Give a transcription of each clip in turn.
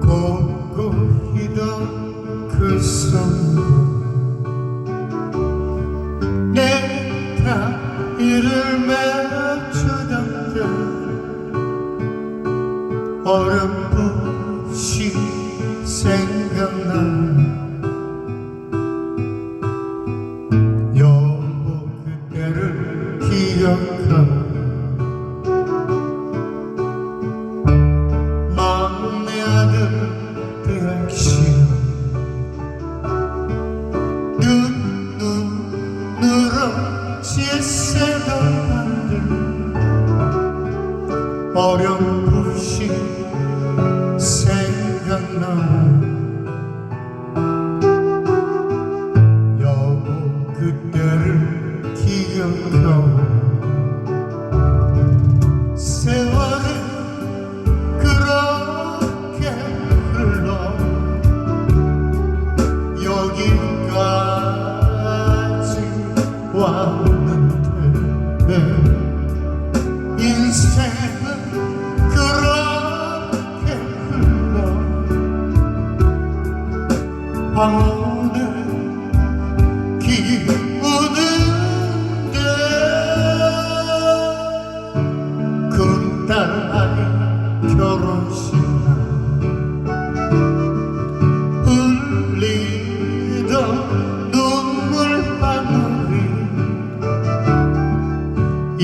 꽃보이던 그손내 다리를 맺주던 때 어렴풋이 생각나. 질세던 밤들. 어렴풋이 생각나 여보 그때를 기억하오. 왔는데 인생은 그렇게 흘러 황혼을 기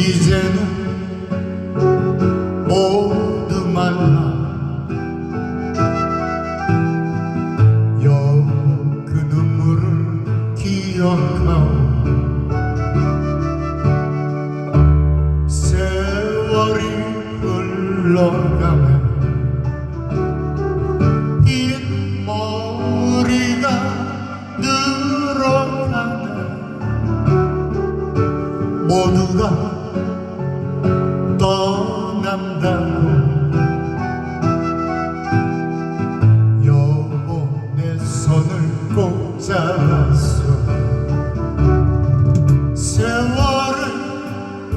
이제는 모두 말라 여보 그 눈물을 기억하오. 세월이 흘러가면 흰머리가 늘어가네 모두가 떠난다고 여보 내 손을 꼭 잡았어. 세월은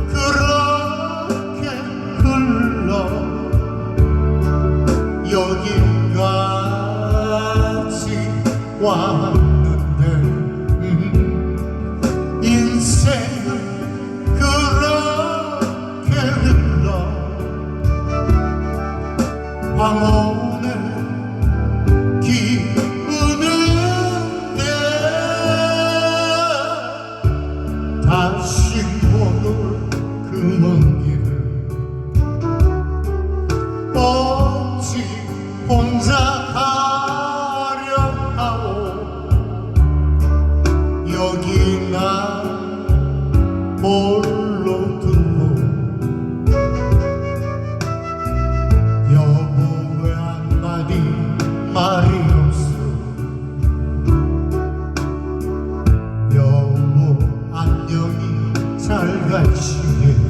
그렇게 흘러 여기까지 왔 황혼을 기우는데 다시 못올그먼 길을 어찌 혼자 가려 하오? 여기 나 몰 날 지혜